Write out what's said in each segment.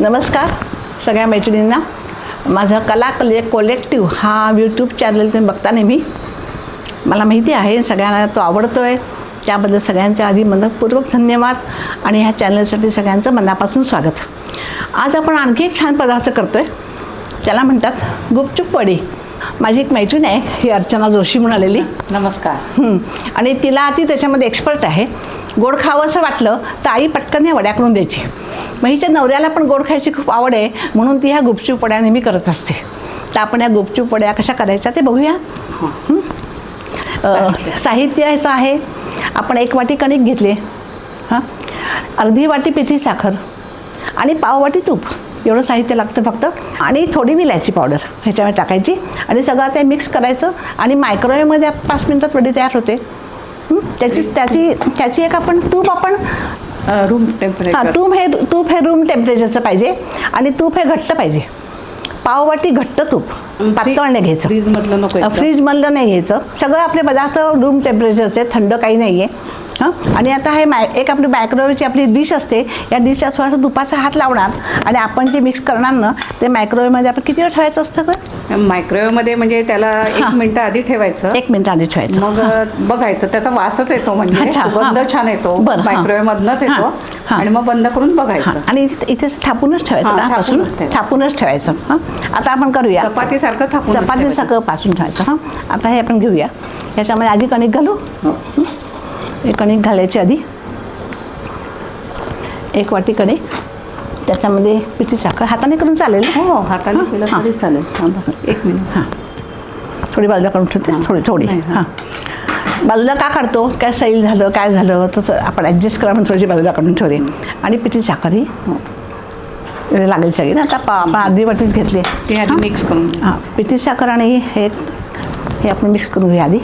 नमस्कार सगळ्या मैत्रिणींना. माझं कला कले कोलेक्टिव्ह हा यूट्यूब चॅनल तुम्ही बघता नेहमी. मला माहिती आहे सगळ्यांना तो आवडतो आहे त्याबद्दल सगळ्यांच्या आधी मनपूर्वक धन्यवाद आणि ह्या चॅनलसाठी सगळ्यांचं मनापासून स्वागत. आज आपण आणखी एक छान पदार्थ करतो आहे त्याला म्हणतात गुपचूप वडी. माझी एक मैत्रीण आहे ही अर्चना जोशी म्हणून आलेली. नमस्कार. आणि तिला ती त्याच्यामध्ये एक्सपर्ट आहे. गोड खावं असं वाटलं तर आई पटकन या वड्या करून द्यायची. मग हिच्या नवऱ्याला पण गोड खायची खूप आवड आहे म्हणून ती ह्या गुपचूप वड्या नेहमी करत असते. तर आपण या गुपचूप वड्या कशा करायच्या ते बघूया. साहित्य ह्याचं आहे. आपण एक वाटी कणिक घेतले. हां? अर्धी वाटी पिठी साखर आणि पाव वाटी तूप. एवढं साहित्य लागतं फक्त. आणि थोडी विलायची पावडर ह्याच्यामध्ये टाकायची. आणि सगळं ते मिक्स करायचं. आणि मायक्रोवेमध्ये पाच मिनटात वडी तयार होते. त्याची त्याची त्याची एक आपण तूप आपण रूम हां टेम्परेचर तूप हे तूप हे रूम टेम्परेचरचं पाहिजे आणि तूप हे घट्ट पाहिजे. पाववाटी घट्ट तूप पातळ नाही घ्यायचं. फ्रीज मधलं नको. फ्रीजमधलं नाही घ्यायचं. सगळं आपले पदार्थ रूम टेम्परेचरचे थंड काही नाही आहे हां? आणि आता हे माय एक आपली मायक्रोवेवची आपली डिश असते. या डिशला थोडासा तुपाचा हात लावणार आणि आपण जे मिक्स करणार ना ते मायक्रोवेवमध्ये आपण किती वेळ ठेवायचं असतं का मायक्रोवेव्हमध्ये म्हणजे त्याला एक हां. मिनिट आधी ठेवायचं. एक मिनिट आधी ठेवायचं. मग बघायचं. त्याचा वासच येतो म्हणजे. सुगंध हां. छान येतो. बरं, हां. मायक्रोवेव्ह मधनच हां, येतो. हां. आणि मग बंद करून हां. बघायचं आणि इथे थापूनच ठेवायचं हां, थापूनच ठेवायचं. हां. आता आपण करूया. चपाती सारखं थापून चपाती सगळं पासून ठेवायचं. हां. आता हे आपण घेऊया. ह्याच्यामध्ये आधी कणिक घालू. हो. हे कणिक घालायची आधी. एक वाटी कणिक त्याच्यामध्ये पिठी साखर. हाताने करून चालेल ना? हो हाताने केलं हां. तरी चालेल. एक मिनिट. हां. थोडी बाजूला काढून ठेवतेस थोडी थोडी. हां. बाजूला का काढतो? काय सैल झालं काय झालं? तर आपण ॲडजस्ट करा म्हणून थोडीशी बाजूला काढून ठेवली आणि पिठी साखर ही वेळ लागेल सगळी ना? आता पा आपण अर्धी वाटीच घेतली. ते आधी मिक्स करून. हां. पिठी साखर आणि हे हे आपण मिक्स करून घेऊया आधी.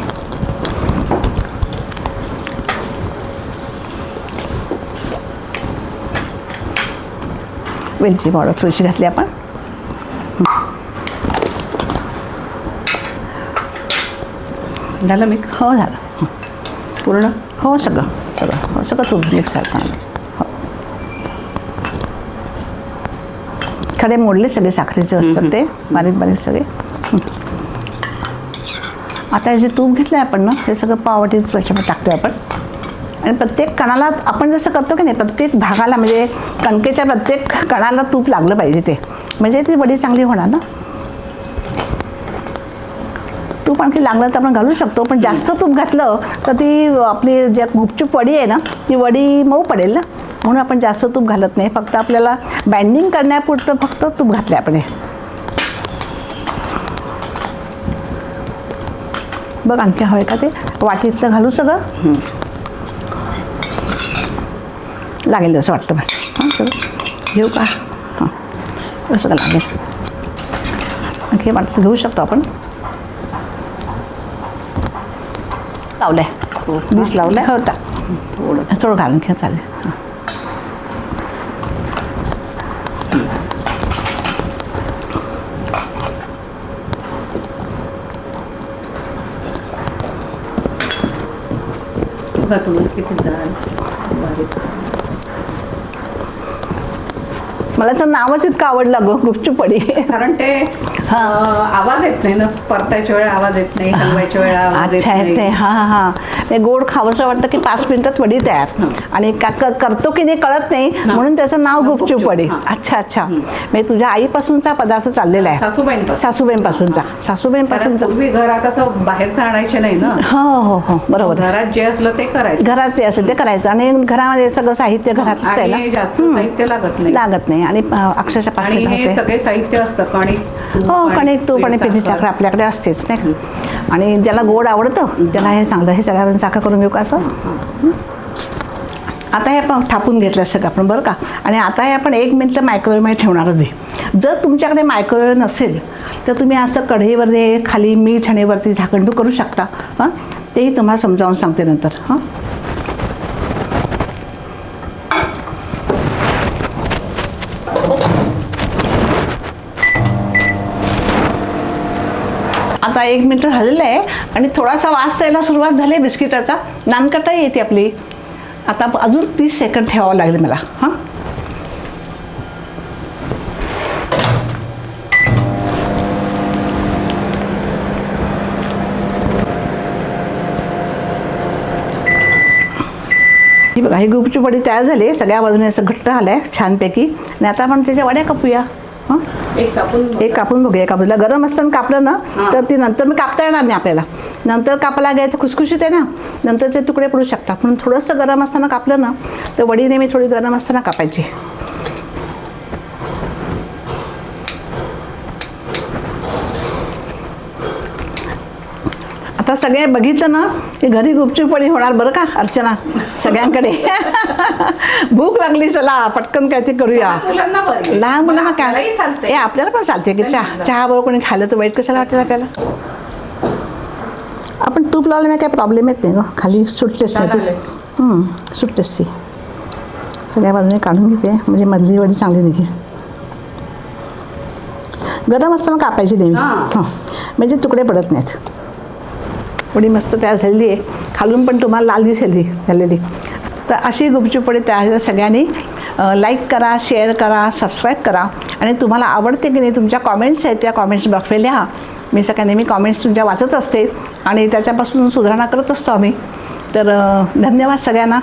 वेलची पावडर थोडीशी घातली आपण. झालं मिक्स हो झालं. पूर्ण? हो सगळं सगळं. हो सगळं तूप मिक्स झालं. चांगलं हो. खडे मोडले सगळे साखरेचे असतात ते. बारीक बारीक सगळे. आता हे जे तूप घेतलं आहे आपण ना ते सगळं पाववाटी त्याच्यामध्ये टाकतो आपण. आणि प्रत्येक कणाला आपण जसं करतो की नाही प्रत्येक भागाला म्हणजे कणकेच्या प्रत्येक कणाला तूप लागलं पाहिजे ते. म्हणजे ती वडी चांगली होणार ना? तूप आणखी लागलं तर आपण घालू शकतो पण जास्त तूप घातलं तर ती आपली ज्या गुपचूप वडी आहे ना ती वडी मऊ पडेल ना? म्हणून आपण जास्त तूप घालत नाही. फक्त आपल्याला बँडिंग करण्यापुरतं फक्त तूप घातलं आपण बघ आणखी हवं का ते? वाटीतलं घालू सगळं? लागेल असं वाटतं बस हां सगळं घेऊ का? हां. सगळं लागेल? आणखी वाटतं घेऊ शकतो आपण. लावलंय. हो. डिश लावलाय होता थोडं. थोडं घालून घ्या चालेल. हां. बघा तुम्ही किती जाड बारीक. मला तर नावच इतकं आवडलं गं गुपचूप वडी कारण ते हां. आवाज येत नाही ना. परतायच्या वेळा आवाज येत नाही हलवायच्या वेळा अच्छा येते. नाही. हां हां हां. ते गोड खावंसं वाटतं की पाच मिनिटात वडी तयार. आणि का क- करतो की नाही कळत नाही. म्हणून त्याचं नाव नाव गुपचूप गुपचूप, वडी हां. अच्छा अच्छा. म्हणजे तुझ्या आईपासूनचा पदार्थ चाललेला आहे. सासूबाईंपासून. सासूबाईंपासूनचा. सासूबाईंपासूनचा. घरात असं बाहेरचं आणायचे नाही ना. हो हो हो. बरोबर. घरात जे असलं ते करायचं. घरात ते असेल ते करायचं. आणि घरामध्ये सगळं साहित्य घरातच आहे आणि ना. जास्त. साहित्य लागत नाही. लागत नाही. आणि अक्षरशः आणि हे होते सगळे साहित्य असतं कणिक तूप हो कणिक तूप आणि पीठ साखर. आपल्याकडे असतेच नाही का? आणि ज्याला गोड आवडतं त्याला हे चांगलं हे सगळ्या आपण साखर करून घेऊ का असं हं? आता हे आपण थापून घेतलं सगळं आपण बरं का आणि आता हे आपण एक मिनटं मायक्रोवेवमध्ये ठेवणार आधी जर तुमच्याकडे मायक्रोवेव नसेल तर तुम्ही असं कढईवरती खाली मीठ आणि वरती झाकणटू करू शकता हां तेही तुम्हाला समजावून सांगते नंतर हां आता एक मिनटं झालेलं आहे आणि थोडासा वास यायला सुरुवात झाली बिस्किटाचा. नानकटाही येते आपली. आता अजून तीस सेकंड ठेवावं लागेल मला. हां? ही बघा ही गुपचूप वडी तयार झाली. सगळ्या बाजूने असं घट्ट झालं आहे छानपैकी. आणि आता आपण त्याच्या वड्या कापूया. हं? एक कापून एक कापून बघूया एका बाजूला गरम असताना कापलं ना. तर ती नंतर मी कापता येणार नाही आपल्याला. नंतर कापायला गेलं तर खुसखुशीत आहे ना. नंतरचे तुकडे पडू शकतात. म्हणून थोडंसं गरम असताना कापलं ना तर वडी नेहमी थोडी गरम असताना कापायची. आता सगळे बघितलं ना की घरी गुपचूप वडी होणार बरं का अर्चना सगळ्यांकडे. भूक लागली चला पटकन काय ते करूया. लहान मुलांना काय? ए आपल्याला पण चालते की चहा? चहा बरोबर कोणी खाल्लं तर वाईट कशाला वाटेल आपल्याला आपण तूप लावल्यामुळे काय प्रॉब्लेम येत नाही गं? खाली सुटतेच नाही ती सुटतेच ती. सगळ्या बाजूने काढून घेते. म्हणजे मधली वडी चांगली निघे गरम असताना कापायची नेहमी हां. हां. म्हणजे तुकडे पडत नाहीत. वडी मस्त तयार झालेली आहे. खालून पण तुम्हाला लाल दिसेल झालेली. तर अशी गुपचूप तयार झाली सगळ्यांनी लाईक करा शेअर करा सबस्क्राईब करा. आणि तुम्हाला आवडते की नाही तुमच्या कॉमेंट्स आहेत त्या कॉमेंट्स बॉक्समध्ये लिहा. मी सगळ्या नेहमी कॉमेंट्स तुमच्या वाचत असते आणि त्याच्यापासून सुधारणा करत असतो आम्ही. तर धन्यवाद सगळ्यांना.